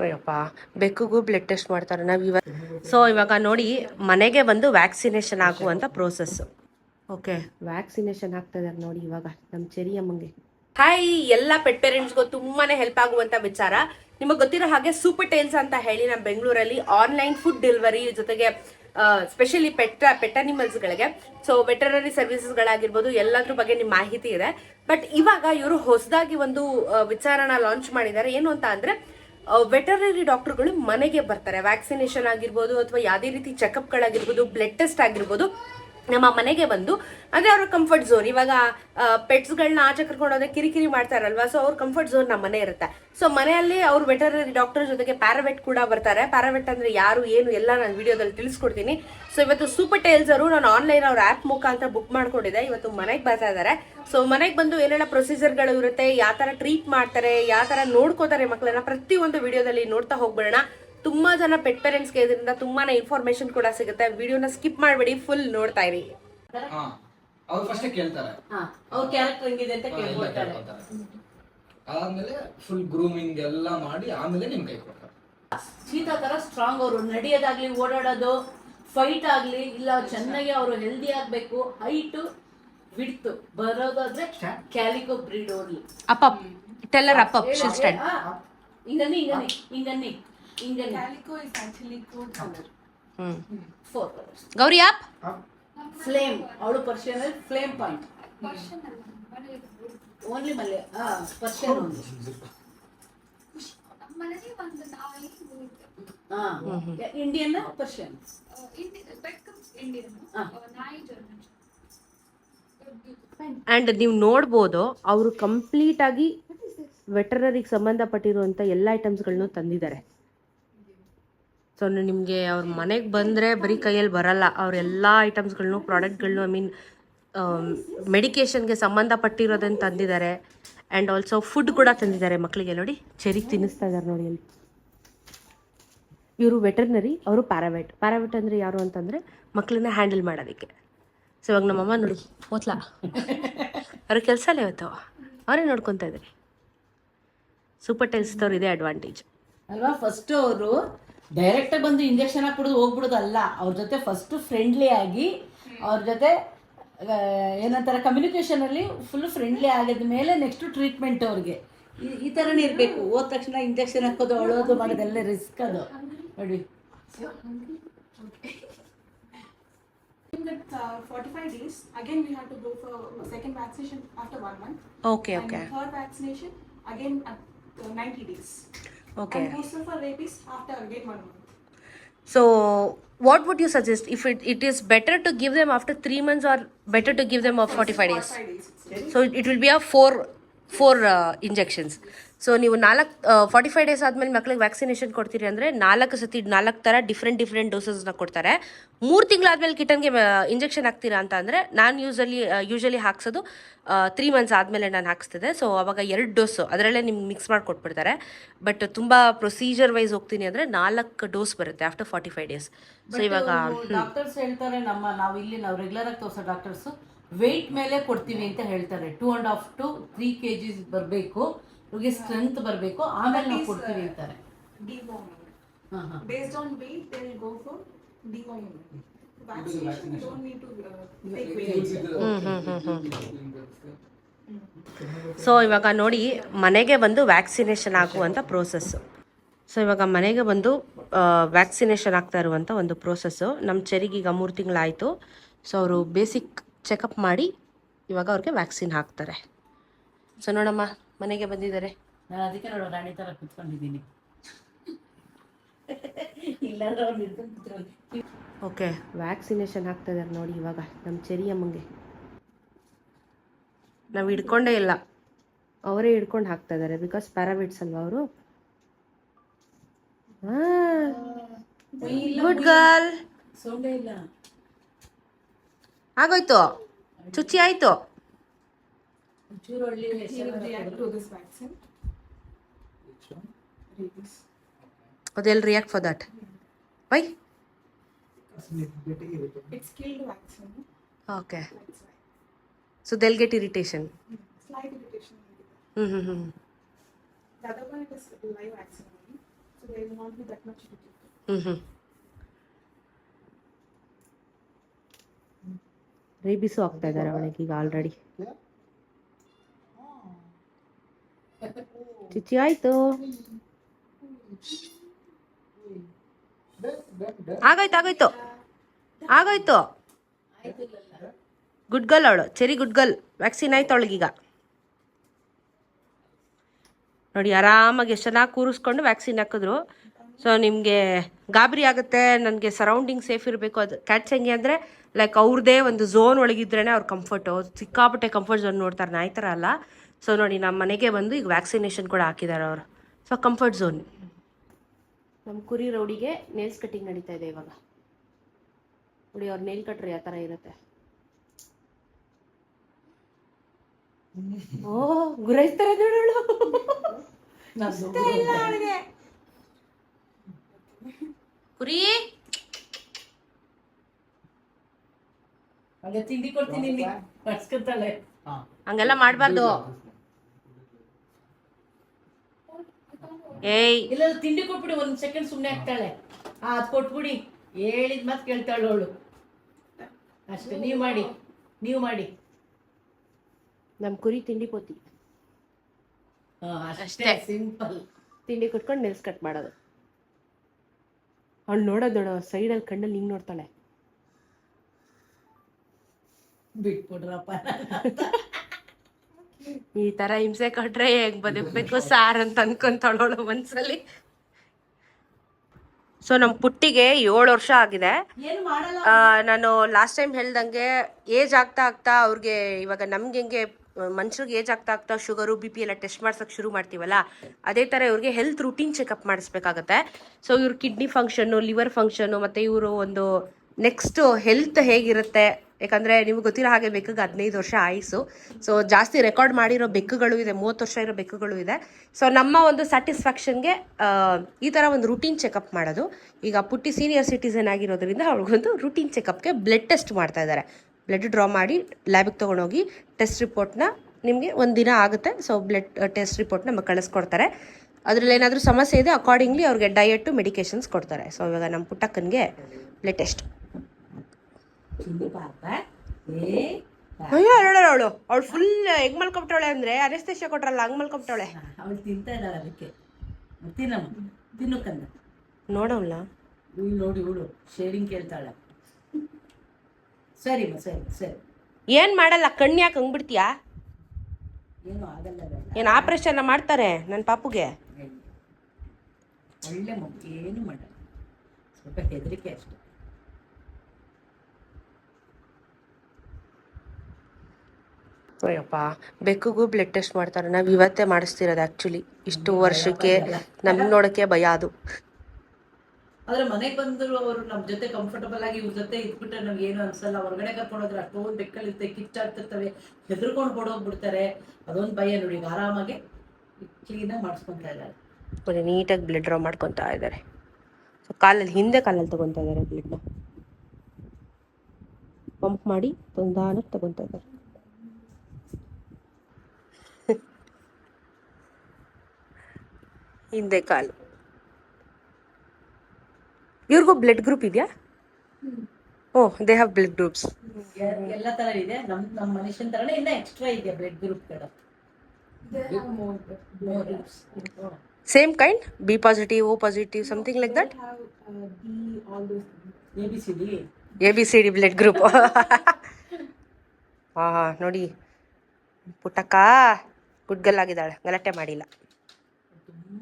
Ayyappa ಬೆಕ್ಕಿಗೂ blood test ಮಾಡ್ತಾರೆ ನಾವು ಇವಾಗ. ಸೊ ಇವಾಗ ನೋಡಿ ಮನೆಗೆ ಬಂದು ವ್ಯಾಕ್ಸಿನೇಷನ್ ಆಗುವಂಥ ಪ್ರೋಸೆಸ್ ಓಕೆ ವ್ಯಾಕ್ಸಿನೇಷನ್ ಆಗ್ತಾ ನೋಡಿ ಇವಾಗ ನಮ್ಮ ಚೆರಿ ಅಮ್ಮಂಗೆ. ಹಾಯ್ ಎಲ್ಲ ಪೆಟ್ ಪೇರೆಂಟ್ಸ್ಗೂ ತುಂಬಾನೇ ಹೆಲ್ಪ್ ಆಗುವಂತ ವಿಚಾರ. ನಿಮಗೆ ಗೊತ್ತಿರೋ ಹಾಗೆ ಸೂಪರ್ ಟೇಲ್ಸ್ ಅಂತ ಹೇಳಿ ನಮ್ಮ ಬೆಂಗಳೂರಲ್ಲಿ ಆನ್ಲೈನ್ ಫುಡ್ ಡೆಲಿವರಿ ಜೊತೆಗೆ ಸ್ಪೆಷಲಿ ಪೆಟ್ ಪೆಟ್ ಗಳಿಗೆ. ಸೊ ವೆಟರನರಿ ಸರ್ವಿಸಸ್ಗಳಾಗಿರ್ಬೋದು ಎಲ್ಲದ್ರ ಬಗ್ಗೆ ನಿಮ್ಮ ಮಾಹಿತಿ ಇದೆ. ಬಟ್ ಇವಾಗ ಇವರು ಹೊಸದಾಗಿ ಒಂದು ವಿಚಾರನ ಲಾಂಚ್ ಮಾಡಿದ್ದಾರೆ. ಏನು ಅಂತ ಅಂದ್ರೆ ವೆಟರನರಿ ಡಾಕ್ಟರ್ಗಳು ಮನೆಗೆ ಬರ್ತಾರೆ. ವ್ಯಾಕ್ಸಿನೇಷನ್ ಆಗಿರ್ಬೋದು ಅಥವಾ ಯಾವುದೇ ರೀತಿ ಚೆಕಪ್ಗಳಾಗಿರ್ಬೋದು ಬ್ಲಡ್ ಟೆಸ್ಟ್ ಆಗಿರ್ಬೋದು. ನಮ್ಮ ಮನೆಗೆ ಬಂದು, ಅಂದ್ರೆ ಅವ್ರ ಕಂಫರ್ಟ್ ಝೋನ್ ಇವಾಗ ಪೆಟ್ಸ್ಗಳನ್ನ ಆಚೆ ಕರ್ಕೊಂಡು ಹೋದ್ರೆ ಕಿರಿಕಿರಿ ಮಾಡ್ತಾರಲ್ವಾ ಸೊ ಅವ್ರ ಕಂಫರ್ಟ್ ಝೋನ್ ನಮ್ಮ ಮನೆ ಇರುತ್ತೆ. ಸೊ ಮನೆಯಲ್ಲಿ ಅವ್ರು ವೆಟರ್ನರಿ ಡಾಕ್ಟರ್ ಜೊತೆಗೆ ಪ್ಯಾರಾವೆಟ್ ಕೂಡ ಬರ್ತಾರೆ. ಪ್ಯಾರಾವೆಟ್ ಅಂದ್ರೆ ಯಾರು, ಏನು ಎಲ್ಲ ನಾನು ವಿಡಿಯೋದಲ್ಲಿ ತಿಳಿಸ್ಕೊಡ್ತೀನಿ. ಸೊ ಇವತ್ತು ಸೂಪರ್ ಟೇಲ್ಸ್ ಅವರು ನಾನು ಆನ್ಲೈನ್ ಅವ್ರ ಆ್ಯಪ್ ಮುಖಾಂತರ ಬುಕ್ ಮಾಡ್ಕೊಂಡಿದ್ದೆ. ಇವತ್ತು ಮನೆಗೆ ಬರ್ತಾ ಇದ್ದಾರೆ ಸೊ ಮನೆಗೆ ಬಂದು ಏನೆಲ್ಲ ಪ್ರೊಸೀಜರ್ಗಳು ಇರುತ್ತೆ, ಯಾವ ಥರ ಟ್ರೀಟ್ ಮಾಡ್ತಾರೆ, ಯಾವ ಥರ ನೋಡ್ಕೋತಾರೆ ಮಕ್ಕಳನ್ನ ಪ್ರತಿಯೊಂದು ವಿಡಿಯೋದಲ್ಲಿ ನೋಡ್ತಾ ಹೋಗ್ಬಿಡೋಣ. ತುಂಬಾ ಜನ ಪೆಟ್ ಪೇರೆಂಟ್ಸ್ಗೆ ಇದರಿಂದ ತುಂಬಾನೇ ಇನ್ಫಾರ್ಮೇಶನ್ ಕೂಡ ಸಿಗುತ್ತೆ. ವಿಡಿಯೋನ ಸ್ಕಿಪ್ ಮಾಡಬೇಡಿ ಫುಲ್ ನೋಡ್ತಾ ಇರಿ. ಹಾ ಅವ್ರು ಫಸ್ಟ್ ಕೇಳ್ತಾರೆ. ಅವ್ರ ಕ್ಯಾರೆಕ್ಟರ್ ಹೆಂಗಿದೆ ಅಂತ ಕೇಳ್ಕೊಳ್ತಾರೆ. ಆದ್ಮೇಲೆ ಫುಲ್ ಗ್ರೂಮಿಂಗ್ ಎಲ್ಲ ಮಾಡಿ ಆಮೇಲೆ ನಿಮ್ ಕೈ ಕೊಡ್ತಾರೆ. ಸೀತಾ ತರ ಸ್ಟ್ರಾಂಗ್ ಅವರು. ನಡೆಯೋದಾಗ್ಲಿ ಓಡಾಡೋದು ಫೈಟ್ ಆಗ್ಲಿ ಇಲ್ಲ ಚೆನ್ನಾಗಿ ಅವರು ಹೆಲ್ದಿ ಆಗ್ಬೇಕು ಹೈಟ್ ವಿಡ್ತ್ ಬರೋದಾದ್ರೆ ಕ್ಯಾಲಿಕೋ ಬ್ರೀಡ್ ಓಡ್ಲಿ ಅಪ್ಪ ಅಪ್. ಟೆಲ್ಲರ್ ಅಪ್ಪ ಅಪ್ ಶಿಲ್ ಸ್ಟ್ಯಾಂಡ್ ಹಿಂಗನ್ನಿ ಹಿಂಗನ್ನಿ ಹಿಂಗನ್ನಿ ಹಿಂಗನ್ನಿ Calico is actually coat color. Hmm four colours Gauri app flame ಅವಳು ಪರ್ಷಿಯನ್ ಫ್ಲೇಮ್ ಪಾಯಿಂಟ್ ಓನ್ಲಿ ಮಲ್ಲೆ ಹಾ ಪರ್ಷಿಯನ್ ಓನ್ಲಿ ನಮ್ಮನೇಲಿ ಒಂದು. ನಾಯಿ ಇರುತ್ತೆ. ಹಾ ಇಂಡಿಯನ್ ಪರ್ಷಿಯನ್ ಆ, ಇಂಡಿ- ಬೆಕ್ಕು ಇಂಡಿಯನ್ ಹಾ. ನಾಯಿ ಜರ್ಮನ್. ನೀವು ನೋಡ್ಬೋದು ಅವರು ಕಂಪ್ಲೀಟ್ ಆಗಿ ವೆಟರರಿಗೆ ಸಂಬಂಧಪಟ್ಟಿರುವಂಥ ಎಲ್ಲ ಐಟಮ್ಸ್ಗಳನ್ನು ತಂದಿದ್ದಾರೆ. ಸೊ ನಿಮಗೆ ಅವ್ರ ಮನೆಗೆ ಬಂದರೆ ಬರೀ ಕೈಯಲ್ಲಿ ಬರಲ್ಲ. ಅವ್ರ ಎಲ್ಲ ಐಟಮ್ಸ್ಗಳನ್ನು ಪ್ರಾಡಕ್ಟ್ಗಳನ್ನು ಐ ಮೀನ್ ಮೆಡಿಕೇಷನ್ಗೆ ಸಂಬಂಧಪಟ್ಟಿರೋದನ್ನು ತಂದಿದ್ದಾರೆ ಆ್ಯಂಡ್ ಆಲ್ಸೋ ಫುಡ್ ಕೂಡ ತಂದಿದ್ದಾರೆ ಮಕ್ಕಳಿಗೆ ನೋಡಿ. ಚೆರಿಗೆ ತಿನ್ನಿಸ್ತಾ ಇದ್ದಾರೆ ನೋಡಿ ಅಲ್ಲಿ. ಇವರು ವೆಟರ್ನರಿ ಅವರು ಪ್ಯಾರಾವೆಟ್ ಪ್ಯಾರಾವೆಟ್ ಅಂದರೆ ಯಾರು ಅಂತಂದರೆ ಮಕ್ಕಳನ್ನ ಹ್ಯಾಂಡಲ್ ಮಾಡೋದಕ್ಕೆ. ಸೊ ಇವಾಗ ನಮ್ಮಮ್ಮ ನೋಡಿ, ಓದ್ಲಾ? ಅವ್ರ ಕೆಲಸ ಅಲ್ಲ ಇವತ್ತು. ಅವರೇ ನೋಡ್ಕೊತಾ ಇದ್ದಾರೆ ಸೂಪರ್ ಟೆಲ್ಸ್ದವ್ರು ಇದೇ ಅಡ್ವಾಂಟೇಜ್ ಅಲ್ವಾ? ಫಸ್ಟ್ ಅವರು ಡೈರೆಕ್ಟ್ ಬಂದು ಇಂಜೆಕ್ಷನ್ ಹಾಕ್ಬಿಡೋದು ಹೋಗ್ಬಿಡೋದಲ್ಲ. ಅವ್ರ ಜೊತೆ ಫಸ್ಟ್ ಫ್ರೆಂಡ್ಲಿ ಆಗಿ ಅವ್ರ ಜೊತೆ ಏನಂತಾರೆ ಕಮ್ಯುನಿಕೇಷನಲ್ಲಿ ಫುಲ್ ಫ್ರೆಂಡ್ಲಿ ಆಗಿದ ಮೇಲೆ ನೆಕ್ಸ್ಟ್ ಟ್ರೀಟ್ಮೆಂಟ್ ಅವ್ರಿಗೆ. ಈ- ಈ ಥರನೇ ಇರಬೇಕು. ಹೋದ ತಕ್ಷಣ ಇಂಜೆಕ್ಷನ್ ಹಾಕೋದು ಅಳೋದು ಮಾಡೋದೆಲ್ಲ ರಿಸ್ಕ್ ಅದು. ನೋಡಿ. That uh, 45 days, again we have to go for a second vaccination after one month. Okay And okay third vaccination again at uh, 90 days. Okay. And boosters for rabies after again one month. So, what would you suggest if it, it is better to give them after three months or better to give them of 45 days? So, it will be a four, four uh, injections. So ನೀವು ನಾಲ್ಕು forty five days ಆದಮೇಲೆ ಮಕ್ಳಿಗೆ vaccination ಕೊಡ್ತೀರಿ ಅಂದರೆ ನಾಲ್ಕು ಸತಿ ನಾಲ್ಕು ಥರ ಡಿಫ್ರೆಂಟ್ ಡಿಫ್ರೆಂಟ್ ಡೋಸಸ್ನ ಕೊಡ್ತಾರೆ. ಮೂರು ತಿಂಗಳಾದ್ಮೇಲೆ ಕಿಟನ್ಗೆ ಇಂಜೆಕ್ಷನ್ ಹಾಕ್ತೀರಾ ಅಂತ ಅಂದರೆ ನಾನು ಯೂಸಲಿ ಯೂಶಲಿ ಹಾಕ್ಸೋದು ತ್ರೀ ಮಂತ್ಸ್ ಆದಮೇಲೆ ನಾನು ಹಾಕ್ಸ್ತಿದ್ದೆ. ಸೊ ಅವಾಗ ಎರಡು ಡೋಸು ಅದರಲ್ಲೇ ನಿಮ್ಗೆ ಮಿಕ್ಸ್ ಮಾಡಿ ಕೊಟ್ಬಿಡ್ತಾರೆ ಬಟ್ ತುಂಬ ಪ್ರೊಸೀಜರ್ ವೈಸ್ ಹೋಗ್ತೀನಿ ಅಂದರೆ ನಾಲ್ಕು ಡೋಸ್ ಬರುತ್ತೆ after forty five days so ಇವಾಗ ಡಾಕ್ಟರ್ಸ್ ಹೇಳ್ತಾರೆ ನಮ್ಮ ನಾವು ಇಲ್ಲಿ ನಾವು ರೆಗ್ಯುಲರ್ ಆಗಿ ತೋರಿಸೋ ಡಾಕ್ಟರ್ಸ್ ವೆಯ್ಟ್ ಮೇಲೆ ಕೊಡ್ತೀವಿ ಅಂತ ಹೇಳ್ತಾರೆ. Two and half to three K Gs ಬರಬೇಕು. ಅವ್ರಿಗೆ ಸ್ಟ್ರೆಂತ್ ಬರಬೇಕು ಆಮೇಲೆ ನಾವು ಕೊಡ್ತೀವಿ ಅಂತಾರೆ. Deworming. ಹಾಂ ಹಾಂ. Based on weight, they will go for deworming. Vaccination, you don't need to uh, take weight. So ಇವಾಗ ನೋಡಿ ಮನೆಗೆ ಬಂದು ವ್ಯಾಕ್ಸಿನೇಷನ್ ಆಗುವಂಥ ಪ್ರೋಸೆಸ್ ಸೊ ಇವಾಗ ಮನೆಗೆ ಬಂದು ವ್ಯಾಕ್ಸಿನೇಷನ್ ಆಗ್ತಾ ಇರುವಂಥ ಒಂದು ಪ್ರೋಸೆಸ್ಸು ನಮ್ಮ ಚೆರಿಗೆ ಈಗ ಮೂರು ತಿಂಗಳಾಯಿತು. ಸೊ ಅವರು ಬೇಸಿಕ್ ಚೆಕಪ್ ಮಾಡಿ ಇವಾಗ ಅವ್ರಿಗೆ ವ್ಯಾಕ್ಸಿನ್ ಹಾಕ್ತಾರೆ. ಸೊ ನೋಡಮ್ಮ. ಮನೆಗೆ ಬಂದಿದ್ದಾರೆ. ನಾನು ಅದಕ್ಕೆ ನೋಡೋ ರಾಣಿ ಥರ ಕುತ್ಕೊಂಡಿದ್ದೀನಿ. ಇಲ್ಲಾಂದ್ರೆ ಅವ್ರು. ಓಕೆ ವ್ಯಾಕ್ಸಿನೇಷನ್ ಆಗ್ತಾ ಇದ್ದಾರೆ ನೋಡಿ ಇವಾಗ ನಮ್ಮ ಚೆರಿ ಅಮ್ಮಂಗೆ. ನಾವು ಹಿಡ್ಕೊಂಡೇ ಇಲ್ಲ. ಅವರೇ ಹಿಡ್ಕೊಂಡು ಹಾಕ್ತಾ ಇದ್ದಾರೆ ಬಿಕಾಸ್ ಪ್ಯಾರಾಬಿಟ್ಸ್ ಅಲ್ವಾ ಅವರು? ಗುಡ್ ಗರ್ಲ್ ಆಗೋಯ್ತು. ಚುಚ್ಚಿ ಆಯ್ತು. ಒಂಚೂರು ಒಳ್ಳೆ He will react to this vaccine. Rabies. ಅದೆಲ್ react for that why It's killed vaccine. Okay That's why. So they'll get irritation Slight irritation. will be there. ಹ್ಞೂ ಹ್ಞೂ ಹ್ಞೂ The other one it is live vaccine only. So there will not be that much to do. ಹ್ಞೂ ಹ್ಞೂ rabies ಆಗ್ತಾ ಇದ್ದಾರೆ ಅವಳಿಗೆ ಈಗ already ಚಿಚ್ಚಿ ಆಯ್ತು ಆಗೋಯ್ತು ಆಗೋಯ್ತು ಆಗೋಯ್ತು ಗುಡ್ ಗರ್ಲ್ ಅವಳು ಚೆರಿ ಗುಡ್ ಗರ್ಲ್ ವ್ಯಾಕ್ಸಿನ್ ಆಯ್ತು ಅವಳಿಗೀಗ ನೋಡಿ, ಆರಾಮಾಗಿ ಎಷ್ಟು ಚೆನ್ನಾಗಿ ಕೂರಿಸ್ಕೊಂಡು ವ್ಯಾಕ್ಸಿನ್ ಹಾಕಿದ್ರು. ಸೊ ನಿಮಗೆ ಗಾಬರಿ ಆಗುತ್ತೆ, ನನಗೆ ಸರೌಂಡಿಂಗ್ ಸೇಫ್ ಇರಬೇಕು. ಅದು ಕ್ಯಾಚ್ ಹೆಂಗೆ ಅಂದರೆ ಲೈಕ್ ಅವ್ರದ್ದೇ ಒಂದು ಝೋನ್ ಒಳಗಿದ್ರೇ ಅವ್ರ ಕಂಫರ್ಟು ಸಿಕ್ಕಾಪಟ್ಟೆ ಕಂಫರ್ಟ್ ಝೋನ್ ನೋಡ್ತಾರೆ. ನಾಯಿ ಅಲ್ಲ. ಸೊ ನೋಡಿ ನಮ್ಮ ಮನೆಗೆ ಬಂದು ಈಗ ವ್ಯಾಕ್ಸಿನೇಷನ್ ಕೂಡ ಹಾಕಿದ್ದಾರೆ ಅವರು. ಸೊ ಕಂಫರ್ಟ್ ಝೋನ್ ನಮ್ಮ ಕುರಿ ರೌಡಿಗೆ ನೇಲ್ಸ್ ಕಟ್ಟಿಂಗ್ ನಡೀತಾ ಇದೆ ಇವಾಗ. ನೋಡಿ ಅವ್ರ ನೇಲ್ ಕಟ್ರಿ ಆ ಥರ ಇರುತ್ತೆ. ಓ ಗುರೈಸ್ತಾರೆ ಕುರಿ. ಹಾಗೆ ತಿಂಡಿ ಕೊಡ್ತೀನಿ ಇಲ್ಲಿ ಬಡ್ಸ್ಕೊತಾಳೆ ಹಂಗೆಲ್ಲ ಮಾಡಬಾರ್ದು. ಏಯ್. ಇಲ್ಲ ತಿಂಡಿ ಕೊಟ್ಬಿಡಿ ಒಂದ್ ಸೆಕೆಂಡ್ ಸುಮ್ಮನೆ ಆಗ್ತಾಳೆ. ಆ ಅದ್ ಕೊಟ್ಬಿಡಿ. ಹೇಳಿದ ಮಾತು ಕೇಳ್ತಾಳೆ ಅವಳು. ಅಷ್ಟೇ ನೀವು ಮಾಡಿ ನೀವು ಮಾಡಿ. ನಮ್ ಕುರಿ ತಿಂಡಿ ಪೋತಿ. ಅಷ್ಟೇ. ಸಿಂಪಲ್. ತಿಂಡಿ ಕೊಟ್ಕೊಂಡು ನೆಲ್ಸ್ ಕಟ್ ಮಾಡೋದು. ಅವಳು ನೋಡೋದು ಸೈಡ್ ಅಲ್ಲಿ ಕಣ್ಣಲ್ಲಿ ಹಿಂಗ್ ನೋಡ್ತಾಳೆ. ಬಿಟ್ಬಿಡ್ರಪ್ಪ ಈ ತರ ಹಿಂಸೆ ಕೊಟ್ರೆ ಹೇಗ್ ಬದುಕ್ಬೇಕು? ಸಾರ್ ಅಂತ ಅನ್ಕೊಂತಳೋಳು ಮನ್ಸಲ್ಲಿ. ಸೊ ನಮ್ಮ ಪುಟ್ಟಿಗೆ ಏಳು ವರ್ಷ ಆಗಿದೆ. ನಾನು ಲಾಸ್ಟ್ ಟೈಮ್ ಹೇಳ್ದಂಗೆ ಏಜ್ ಆಗ್ತಾ ಆಗ್ತಾ ಅವ್ರಿಗೆ ಇವಾಗ ನಮ್ಗೆ ಹೆಂಗೆ ಮನುಷ್ಯರಿಗೆ ಏಜ್ ಆಗ್ತಾ ಆಗ್ತಾ ಶುಗರು ಬಿ ಪಿ ಎಲ್ಲ ಟೆಸ್ಟ್ ಮಾಡ್ಸೋಕೆ ಶುರು ಮಾಡ್ತೀವಲ್ಲ ಅದೇ ಥರ ಇವ್ರಿಗೆ ಹೆಲ್ತ್ ರೂಟೀನ್ ಚೆಕಪ್ ಮಾಡಿಸ್ಬೇಕಾಗತ್ತೆ. ಸೊ ಇವ್ರ ಕಿಡ್ನಿ ಫಂಕ್ಷನ್ನು ಲಿವರ್ ಫಂಕ್ಷನ್ನು ಮತ್ತು ಇವರು ಒಂದು ನೆಕ್ಸ್ಟು ಹೆಲ್ತ್ ಹೇಗಿರುತ್ತೆ ಯಾಕಂದರೆ ನಿಮ್ಗೆ ಗೊತ್ತಿರೋ ಹಾಗೆ ಬೆಕ್ಕಗೆ ಹದಿನೈದು ವರ್ಷ ಆಯಿಸು. ಸೊ ಜಾಸ್ತಿ ರೆಕಾರ್ಡ್ ಮಾಡಿರೋ ಬೆಕ್ಕುಗಳು ಇದೆ, ಮೂವತ್ತು ವರ್ಷ ಇರೋ ಬೆಕ್ಕುಗಳು ಇದೆ. ಸೊ ನಮ್ಮ ಒಂದು ಸ್ಯಾಟಿಸ್ಫ್ಯಾಕ್ಷನ್ಗೆ ಈ ಥರ ಒಂದು ರೂಟೀನ್ ಚೆಕಪ್ ಮಾಡೋದು. ಈಗ ಪುಟ್ಟಿ ಸೀನಿಯರ್ ಸಿಟಿಸನ್ ಆಗಿರೋದ್ರಿಂದ ಅವ್ರಿಗೊಂದು ರೂಟೀನ್ ಚೆಕಪ್ಗೆ ಬ್ಲಡ್ ಟೆಸ್ಟ್ ಮಾಡ್ತಾ ಇದ್ದಾರೆ ಬ್ಲಡ್ ಡ್ರಾ ಮಾಡಿ ಲ್ಯಾಬಿಗೆ ತೊಗೊಂಡೋಗಿ ಟೆಸ್ಟ್ ರಿಪೋರ್ಟ್ನ ನಿಮಗೆ ಒಂದು ದಿನ ಆಗುತ್ತೆ. ಸೊ ಬ್ಲಡ್ ಟೆಸ್ಟ್ ರಿಪೋರ್ಟ್ ನಮಗೆ ಕಳಿಸ್ಕೊಡ್ತಾರೆ ಅದರಲ್ಲಿ ಏನಾದರೂ ಸಮಸ್ಯೆ ಇದೆ ಅಕಾರ್ಡಿಂಗ್ಲಿ ಅವ್ರಿಗೆ ಡಯಟು ಮೆಡಿಕೇಶನ್ಸ್ ಕೊಡ್ತಾರೆ. ಸೊ ಇವಾಗ ನಮ್ಮ ಪುಟ್ಟಕ್ಕನಿಗೆ ಬ್ಲಡ್ ಟೆಸ್ಟ್ ಚಿನ್ನಿ ಪಾಪ. ಏ ಅಯ್ಯೋ ಹೇಳೋಣ ಅವಳು ಅವಳು ಫುಲ್ ಹೆಂಗ್ ಮಲ್ಕೊಬಿಟ್ಟವಳೆ ಅಂದ್ರೆ ಅರೆಸ್ತೇಶ ಕೊಟ್ರಲ್ಲ ಹಂಗ್ ಮಲ್ಕೊಬಿಟ್ಟವಳೆ. ಅವಳು ತಿಂತಾ ಇದ್ದಾಳೆ ಅದಕ್ಕೆ. ತಿನ್ನಮ್ಮ ತಿನ್ನು ಕಂದ. ನೋಡವಲ್ಲ ಇವಳು ನೋಡಿ ಇವಳು ಶೇರಿಂಗ್ ಕೇಳ್ತಾಳೆ. ಸರಿ ಸರಿ ಸರಿ. ಏನು ಮಾಡಲ್ಲ ಕಣ್ಣು ಯಾಕೆ ಹಂಗ್ಬಿಡ್ತೀಯಾ ಏನು ಆಗಲ್ಲ. ಏನು ಆಪರೇಷನ್ ಮಾಡ್ತಾರೆ ನನ್ನ ಪಾಪುಗೆ? ಒಳ್ಳೆ ಮಗು ಏನು ಮಾಡಲ್ಲ. ಸ್ವಲ್ಪ ಹೆದರಿಕೆ ಅಷ್ಟೆ. ಅಯ್ಯಪ್ಪ ಬೆಕ್ಕಿಗೂ ಬ್ಲಡ್ ಟೆಸ್ಟ್ ಮಾಡ್ತಾರೆ. ನಾವು ಇವತ್ತೇ ಮಾಡಿಸ್ತಿರೋದು ಆ್ಯಕ್ಚುಲಿ ಇಷ್ಟು ವರ್ಷಕ್ಕೆ ನಮ್ಗೆ ನೋಡೋಕ್ಕೆ ಭಯ ಅದು. ಆದ್ರೆ ಮನೆಗೆ ಬಂದ್ರು ಅವರು ನಮ್ಮ ಜೊತೆ ಕಂಫರ್ಟಬಲ್ ಆಗಿ ಇವ್ರ ಜೊತೆ ಇದ್ಬಿಟ್ರೆ ನಮ್ಗೆ ಏನು ಅನ್ಸಲ್ಲ. ಹೊರಗಡೆ ಕರ್ಕೊಂಡು ಹೋದ್ರೆ ಅಷ್ಟೊಂದು ಬೆಕ್ಕಲ್ಲಿರುತ್ತೆ ಕಿಚ್ಚಾಡ್ತಿರ್ತವೆ ಹೆದರ್ಕೊಂಡು ಕೊಡೋಗ್ಬಿಡ್ತಾರೆ ಅದೊಂದು ಭಯ ನೋಡಿ. ಈಗ ಆರಾಮಾಗಿ ಕ್ಲೀನಾಗಿ ಮಾಡಿಸ್ಕೊಂತ ಇದ್ದಾರೆ. ಬರೀ ನೀಟಾಗಿ ಬ್ಲಡ್ ಡ್ರಾ ಮಾಡ್ಕೊತಾ ಇದ್ದಾರೆ. ಸೊ ಕಾಲಲ್ಲಿ ಹಿಂದೆ ಕಾಲಲ್ಲಿ ತಗೊತಾ ಇದ್ದಾರೆ ಬ್ಲಡ್ನ ಪಂಪ್ ಮಾಡಿ ನಿಧಾನಕ್ಕೆ ತಗೊತಾ ಇದ್ದಾರೆ. ಹಿಂದೆ ಕಾಲು. ಇವ್ರಿಗೂ ಬ್ಲಡ್ ಗ್ರೂಪ್ ಇದೆಯಾ? O they have blood groups ಎಲ್ಲ ತರ ಇದೆ. ನಮ್ ನಮ್ಮ ಮನುಷ್ಯನ ತರನೇ ಇನ್ನ ಎಕ್ಸ್ಟ್ರಾ ಇದೆ ಬ್ಲಡ್ ಗ್ರೂಪ್ ಕಡ. Same kind B positive O positive something like that. A B C D A B C D blood group ಹಾ ನೋಡಿ. ಪುಟ್ಟಕ್ಕ ಗುಡ್ ಆಗಿದ್ದಾಳೆ ಗಲಾಟೆ ಮಾಡಿಲ್ಲ.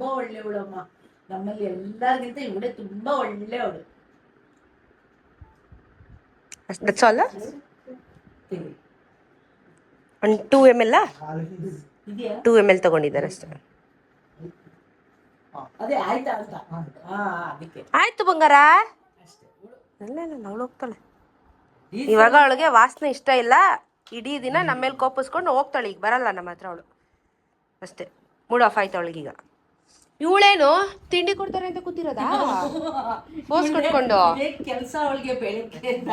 ತುಂಬಾ ಒಳ್ಳೆಯವಳಮ್ಮ ನಮ್ಮಲ್ಲಿ ಎಲ್ಲರಿಗಿಂತ ಇವಳೆ ತುಂಬಾ ಒಳ್ಳೆಯವಳು that's all two M L two M L ತಗೊಂಡಿದ್ದಾರೆ ಅಷ್ಟೇ. ಅದೇ ಆಯ್ತಾ ಅಂತ? ಹಾ. ಅದಕ್ಕೆ. ಆಯ್ತು ಬಂಗಾರ. ಅಷ್ಟೇ. ಇಲ್ಲ ಇಲ್ಲ ಅವಳು ಹೋಗ್ತಾಳೆ. ಇವಾಗ ಅವಳಿಗೆ ವಾಸನೆ ಇಷ್ಟ ಇಲ್ಲ. ಇಡೀ ದಿನ ನಮ್ಮ ಮೇಲೆ ಕೋಪಿಸ್ಕೊಂಡು ಹೋಗ್ತಾಳೆ. ಈಗ ಬರಲ್ಲ ನಮ್ಮ ಹತ್ರ ಅವಳು. ಅಷ್ಟೇ. ಮೂಡ್ ಆಫ್ ಆಯ್ತು ಅವಳಿಗೀಗ. ಇವಳೇನು ತಿಂಡಿ ಕೊಡ್ತಾರೆ ಅಂತ ಕೂತಿರೋದಾ? ಪೋಸ್ ಕೊಟ್ಕೊಂಡು. ಕೆಲಸ ಅವಳಿಗೆ ಬೆಳಗ್ಗೆಯಿಂದ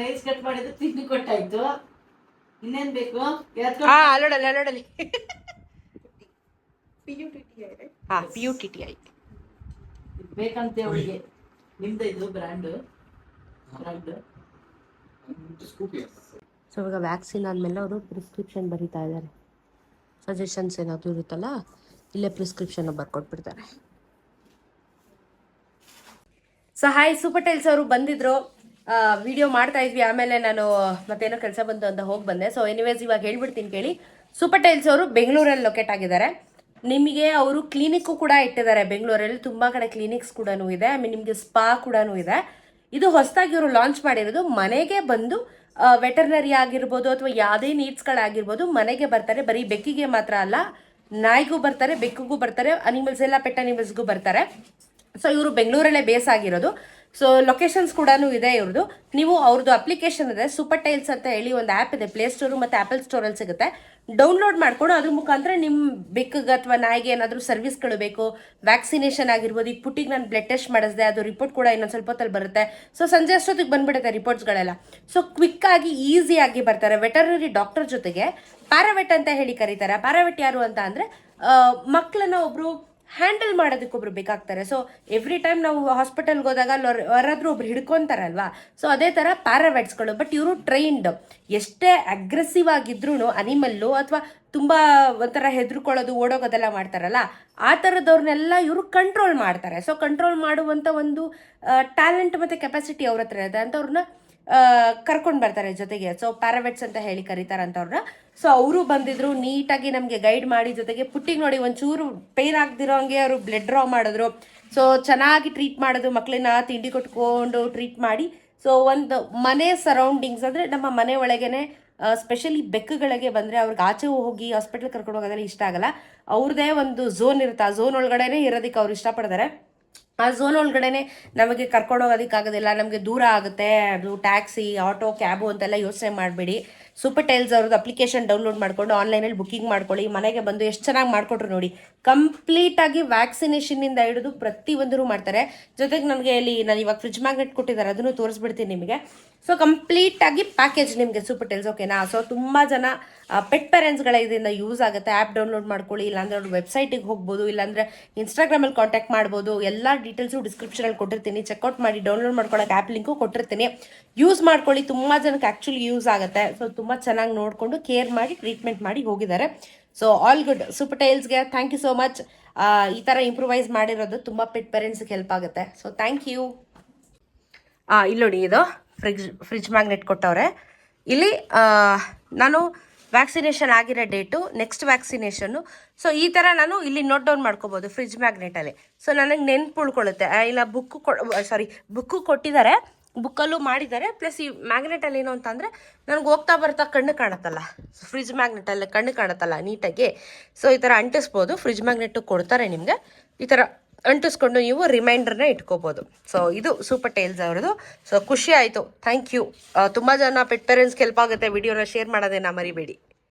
ನೈಸ್ ಕಟ್ ಮಾಡಿದ್ರೆ ತಿಂಡಿ ಕೊಟ್ಟಾಯ್ತು. ಇನ್ನೇನ್ ಬೇಕು? ಅಲ್ಲೋಡಲ್ಲಿ ಅಲ್ಲೋಡಲ್ಲಿ ಹಾ P U T T I ಬೇಕಂತೆ ಅವಳಿಗೆ. ನಿಮ್ದು ಇದು ಬ್ರ್ಯಾಂಡ್ ಬ್ರ್ಯಾಂಡ್ ಸೊ ಇವಾಗ ವ್ಯಾಕ್ಸಿನ್ ಆದಮೇಲೆ ಅವರು ಪ್ರಿಸ್ಕ್ರಿಪ್ಷನ್ ಬರೀತಾ ಇದ್ದಾರೆ. ಸಜೆಷನ್ಸ್ ಏನಾದರೂ ಇರುತ್ತಲ್ಲ, ಇಲ್ಲೇ ಪ್ರಿಸ್ಕ್ರಿಪ್ಷನ್ ಬರ್ಕೊಟ್ಬಿಡ್ತಾರೆ ಸೊ ಹಾಯ್ ಸೂಪರ್ ಟೈಲ್ಸ್ ಅವರು ಬಂದಿದ್ರು. ವಿಡಿಯೋ ಮಾಡ್ತಾ ಇದ್ವಿ. ಆಮೇಲೆ ನಾನು, ಮತ್ತೇನೋ ಕೆಲಸ ಬಂತು ಅಂತ ಹೋಗಿ ಬಂದೆ. ಸೊ ಎನಿವೇಸ್ ಇವಾಗ ಹೇಳ್ಬಿಡ್ತೀನಿ ಕೇಳಿ. ಸೂಪರ್ ಟೈಲ್ಸ್ ಅವರು ಬೆಂಗಳೂರಲ್ಲಿ ಲೊಕೇಟ್ ಆಗಿದ್ದಾರೆ. ನಿಮಗೆ ಅವರು ಕ್ಲಿನಿಕ್ಕು ಕೂಡ ಇಟ್ಟಿದ್ದಾರೆ. ಬೆಂಗಳೂರಲ್ಲಿ ತುಂಬ ಕಡೆ ಕ್ಲಿನಿಕ್ಸ್ ಕೂಡ ಇದೆ. ಐ ಮೀನ್ ನಿಮಗೆ ಸ್ಪಾ ಕೂಡ ಇದೆ. ಇದು ಹೊಸದಾಗಿ ಇವರು ಲಾಂಚ್ ಮಾಡಿರೋದು ಮನೆಗೆ ಬಂದು ವೆಟರ್ನರಿ ಆಗಿರ್ಬೋದು ಅಥವಾ ಯಾವುದೇ ನೀಡ್ಸ್ಗಳಾಗಿರ್ಬೋದು ಮನೆಗೆ ಬರ್ತಾರೆ, ಬರೀ ಬೆಕ್ಕಿಗೆ ಮಾತ್ರ ಅಲ್ಲ, ನಾಯಿಗೂ ಬರ್ತಾರೆ, ಬೆಕ್ಕಿಗೂ ಬರ್ತಾರೆ ಅನಿಮಲ್ಸ್ ಎಲ್ಲ ಪೆಟ್ ಅನಿಮಲ್ಸ್ಗೂ ಬರ್ತಾರೆ. ಸೊ ಇವರು ಬೆಂಗಳೂರಲ್ಲೇ ಬೇಸ್ ಆಗಿರೋದು. ಸೊ ಲೊಕೇಶನ್ಸ್ ಕೂಡ ಇದೆ ಇವ್ರದ್ದು ನೀವು ಅವ್ರದ್ದು ಅಪ್ಲಿಕೇಶನ್ ಇದೆ ಸೂಪರ್ ಟೈಲ್ಸ್ ಅಂತ ಹೇಳಿ ಒಂದು ಆ್ಯಪ್ ಇದೆ ಪ್ಲೇ ಸ್ಟೋರು ಮತ್ತು ಆ್ಯಪಲ್ ಸ್ಟೋರಲ್ಲಿ ಸಿಗುತ್ತೆ. ಡೌನ್ಲೋಡ್ ಮಾಡ್ಕೊಂಡು, ಅದ್ರ ಮುಖಾಂತರ ನಿಮ್ಮ ಬೆಕ್ಕಿಗೆ ಅಥವಾ ನಾಯಿಗೆ ಏನಾದರೂ ಸರ್ವಿಸ್ಗಳು ಬೇಕು ವ್ಯಾಕ್ಸಿನೇಷನ್ ಆಗಿರ್ಬೋದು ಈಗ ಪುಟ್ಟಿಗೆ ನಾನು ಬ್ಲಡ್ ಟೆಸ್ಟ್ ಮಾಡಿಸಿದೆ, ಅದು ರಿಪೋರ್ಟ್ ಕೂಡ ಇನ್ನೊಂದು ಸ್ವಲ್ಪ ಹೊತ್ತಲ್ಲಿ ಬರುತ್ತೆ. ಸೊ ಸಂಜೆ ಅಷ್ಟೊತ್ತಿಗೆ ಬಂದ್ಬಿಡುತ್ತೆ ರಿಪೋರ್ಟ್ಸ್ಗಳೆಲ್ಲ ಸೊ ಕ್ವಿಕ್ಕಾಗಿ ಈಸಿಯಾಗಿ ಬರ್ತಾರೆ. ವೆಟರ್ನರಿ ಡಾಕ್ಟರ್ ಜೊತೆಗೆ ಪ್ಯಾರಾವೆಟ್ ಅಂತ ಹೇಳಿ ಕರೀತಾರೆ. ಪ್ಯಾರಾವೆಟ್ ಯಾರು ಅಂತ ಅಂದರೆ ಮಕ್ಕಳನ್ನ ಒಬ್ಬರು ಹ್ಯಾಂಡಲ್ ಮಾಡೋದಕ್ಕೆ ಒಬ್ರು ಬೇಕಾಗ್ತಾರೆ. ಸೊ ಎವ್ರಿ ಟೈಮ್ ನಾವು ಹಾಸ್ಪಿಟಲ್ಗೆ ಹೋದಾಗ ಅಲ್ಲಿ ಯಾರಾದರೂ ಒಬ್ರು ಹಿಡ್ಕೊತಾರಲ್ವಾ? ಸೊ ಅದೇ ಥರ ಪ್ಯಾರಾವೆಟ್ಸ್ಗಳು ಬಟ್ ಇವರು ಟ್ರೈನ್ಡ್ ಎಷ್ಟೇ ಅಗ್ರೆಸಿವ್ ಆಗಿದ್ರು ಅನಿಮಲ್ಲು ಅಥವಾ ತುಂಬ ಒಂಥರ ಹೆದರ್ಕೊಳ್ಳೋದು, ಓಡೋಗೋದೆಲ್ಲ ಮಾಡ್ತಾರಲ್ಲ, ಆ ಥರದವ್ರನ್ನೆಲ್ಲ ಇವರು ಕಂಟ್ರೋಲ್ ಮಾಡ್ತಾರೆ. ಸೊ ಕಂಟ್ರೋಲ್ ಮಾಡುವಂಥ ಒಂದು ಟ್ಯಾಲೆಂಟ್ ಮತ್ತು ಕೆಪಾಸಿಟಿ ಅವ್ರ ಹತ್ರ ಇದೆ ಅಂಥವ್ರನ್ನ ಕರ್ಕೊಂಡು ಬರ್ತಾರೆ ಜೊತೆಗೆ. ಸೊ ಪ್ಯಾರಾವೆಟ್ಸ್ ಅಂತ ಹೇಳಿ ಕರೀತಾರಂತವ್ರನ್ನ. ಸೊ ಅವರು ಬಂದಿದ್ರು, ನೀಟಾಗಿ ನಮಗೆ ಗೈಡ್ ಮಾಡಿ ಜೊತೆಗೆ ಪುಟ್ಟಿಗೆ ನೋಡಿ ಒಂಚೂರು ಪೇನ್ ಆಗ್ದಿರೋ ಹಂಗೆ ಅವರು ಬ್ಲಡ್ ಡ್ರಾ ಮಾಡಿದ್ರು. ಸೊ ಚೆನ್ನಾಗಿ ಟ್ರೀಟ್ ಮಾಡೋದು ಮಕ್ಕಳನ್ನ ತಿಂಡಿ ಕೊಟ್ಕೊಂಡು ಟ್ರೀಟ್ ಮಾಡಿ. ಸೊ ಒಂದು ಮನೆ ಸರೌಂಡಿಂಗ್ಸ್ ಅಂದರೆ ನಮ್ಮ ಮನೆ ಒಳಗೇನೆ ಸ್ಪೆಷಲಿ ಬೆಕ್ಕುಗಳಿಗೆ ಬಂದರೆ ಅವ್ರಿಗೆ ಆಚೆ ಹೋಗಿ ಹಾಸ್ಪಿಟ್ಲ್ ಕರ್ಕೊಂಡು ಹೋಗೋದೆಲ್ಲ ಇಷ್ಟ ಆಗಲ್ಲ. ಅವ್ರದ್ದೇ ಒಂದು ಝೋನ್ ಇರುತ್ತೆ. ಆ ಝೋನ್ ಒಳಗಡೆನೇ ಇರೋದಕ್ಕೆ ಅವ್ರು ಇಷ್ಟಪಡ್ತಾರೆ. ಆ ಝೋನ್ ಒಳಗಡೆನೆ ನಮಗೆ ಕರ್ಕೊಂಡು ಹೋಗೋದಕ್ಕಾಗೋದಿಲ್ಲ ನಮಗೆ ದೂರ ಆಗುತ್ತೆ, ಅದು ಟ್ಯಾಕ್ಸಿ ಆಟೋ ಕ್ಯಾಬು ಅಂತೆಲ್ಲ ಯೋಚನೆ ಮಾಡಬೇಡಿ. ಸೂಪರ್ ಟೈಲ್ಸ್ ಅವ್ರದ್ದು ಅಪ್ಲಿಕೇಶನ್ ಡೌನ್ಲೋಡ್ ಮಾಡಿಕೊಂಡು ಆನ್ಲೈನಲ್ಲಿ ಬುಕ್ಕಿಂಗ್ ಮಾಡ್ಕೊಳ್ಳಿ. ಮನೆಗೆ ಬಂದು ಎಷ್ಟು ಚೆನ್ನಾಗಿ ಮಾಡಿಕೊಟ್ರು ನೋಡಿ ಕಂಪ್ಲೀಟಾಗಿ ವ್ಯಾಕ್ಸಿನೇಷನ್ನಿಂದ ಹಿಡಿದು ಪ್ರತಿಯೊಂದರೂ ಮಾಡ್ತಾರೆ. ಜೊತೆಗೆ ನನಗೆ ಇಲ್ಲಿ ನಾನು ಇವಾಗ ಫ್ರಿಜ್ ಮ್ಯಾಗ್ನೆಟ್ ಕೊಟ್ಟಿದ್ದಾರೆ ಅದನ್ನು ತೋರಿಸ್ಬಿಡ್ತೀನಿ ನಿಮಗೆ. ಸೊ ಕಂಪ್ಲೀಟಾಗಿ ಪ್ಯಾಕೇಜ್ ನಿಮಗೆ ಸೂಪರ್ ಟೈಲ್ಸ್ ಓಕೆನಾ ಸೊ ತುಂಬ ಜನ ಪೆಟ್ ಪೇರೆಂಟ್ಸ್ಗಳ ಇದರಿಂದ ಯೂಸ್ ಆಗುತ್ತೆ. ಆ್ಯಪ್ ಡೌನ್ಲೋಡ್ ಮಾಡ್ಕೊಳ್ಳಿ, ಇಲ್ಲಾಂದ್ರೆ ಅವ್ರ ವೆಬ್ಸೈಟಿಗೆ ಹೋಗ್ಬೋದು, ಇಲ್ಲಾಂದರೆ ಇನ್ಸ್ಟಾಗ್ರಾಮಲ್ಲಿ ಕಾಂಟ್ಯಾಕ್ಟ್ ಮಾಡ್ಬೋದು. ಎಲ್ಲ ಡೀಟೇಲ್ಸು ಡಿಸ್ಕ್ರಿಪ್ಷನಲ್ಲಿ ಕೊಟ್ಟಿರ್ತೀನಿ. ಚೆಕ್ಔಟ್ ಮಾಡಿ ಡೌನ್ಲೋಡ್ ಮಾಡ್ಕೊಳ್ಳೋಕೆ ಆ್ಯಪ್ ಲಿಂಕು ಕೊಟ್ಟಿರ್ತೀನಿ. ಯೂಸ್ ಮಾಡ್ಕೊಳ್ಳಿ. ತುಂಬ ಜನಕ್ಕೆ ಆ್ಯಕ್ಚುಲಿ ಯೂಸ್ ಆಗುತ್ತೆ. ಸೊ ತುಂಬ ಚೆನ್ನಾಗಿ ನೋಡಿಕೊಂಡು ಕೇರ್ ಮಾಡಿ ಟ್ರೀಟ್ಮೆಂಟ್ ಮಾಡಿ ಹೋಗಿದ್ದಾರೆ. ಸೊ ಆಲ್ ಗುಡ್ ಸೂಪರ್ ಟೈಲ್ಸ್ಗೆ ಥ್ಯಾಂಕ್ ಯು ಸೋ ಮಚ್ ಈ ಥರ ಇಂಪ್ರೂವೈಸ್ ಮಾಡಿರೋದು ತುಂಬ ಪೆಟ್ ಪೇರೆಂಟ್ಸ್ಗೆ ಹೆಲ್ಪ್ ಆಗುತ್ತೆ. ಸೊ ಥ್ಯಾಂಕ್ ಯು ಇಲ್ಲಿ ನೋಡಿ ಇದು. ಫ್ರಿಜ್ ಫ್ರಿಜ್ ಮ್ಯಾಗ್ನೆಟ್ ಕೊಟ್ಟವ್ರೆ. ಇಲ್ಲಿ ನಾನು ವ್ಯಾಕ್ಸಿನೇಷನ್ ಆಗಿರೋ ಡೇಟು ನೆಕ್ಸ್ಟ್ ವ್ಯಾಕ್ಸಿನೇಷನ್ನು ಸೊ ಈ ಥರ ನಾನು ಇಲ್ಲಿ ನೋಟ್ ಡೌನ್ ಮಾಡ್ಕೋಬೋದು ಫ್ರಿಜ್ ಮ್ಯಾಗ್ನೆಟಲ್ಲಿ ಸೊ ನನಗೆ ನೆನ್ಪು ಉಳ್ಕೊಳ್ಳುತ್ತೆ ಇಲ್ಲ ಬುಕ್ಕು ಕೊ ಸಾರಿ ಬುಕ್ಕು ಕೊಟ್ಟಿದ್ದಾರೆ. ಬುಕ್ಕಲ್ಲೂ ಮಾಡಿದ್ದಾರೆ. ಪ್ಲಸ್ ಈ ಮ್ಯಾಗ್ನೆಟಲ್ಲಿ ಏನು ಅಂತಂದರೆ ನನಗೆ ಹೋಗ್ತಾ ಬರ್ತಾ ಕಣ್ಣು ಕಾಣುತ್ತಲ್ಲ. ಫ್ರಿಜ್ ಮ್ಯಾಗ್ನೆಟಲ್ಲಿ ಕಣ್ಣು ಕಾಣುತ್ತಲ್ಲ ನೀಟಾಗಿ. ಸೊ ಈ ಥರ ಅಂಟಿಸ್ಬೋದು. ಫ್ರಿಜ್ ಮ್ಯಾಗ್ನೆಟು ಕೊಡ್ತಾರೆ ನಿಮಗೆ. ಈ ಥರ ಅಂಟಿಸ್ಕೊಂಡು ನೀವು ರಿಮೈಂಡರ್ನ ಇಟ್ಕೋಬೋದು. ಸೊ ಇದು ಸೂಪರ್ ಟೇಲ್ಸ್ ಅವ್ರದ್ದು. ಸೊ ಖುಷಿ ಆಯಿತು. ಥ್ಯಾಂಕ್ ಯು ತುಂಬ ಜನ ಪೆಟ್ ಪೇರೆಂಟ್ಸ್ಗೆ ಹೆಲ್ಪ್ ಆಗುತ್ತೆ. ವಿಡಿಯೋನ ಶೇರ್ ಮಾಡೋದೇನ ಮರಿಬೇಡಿ.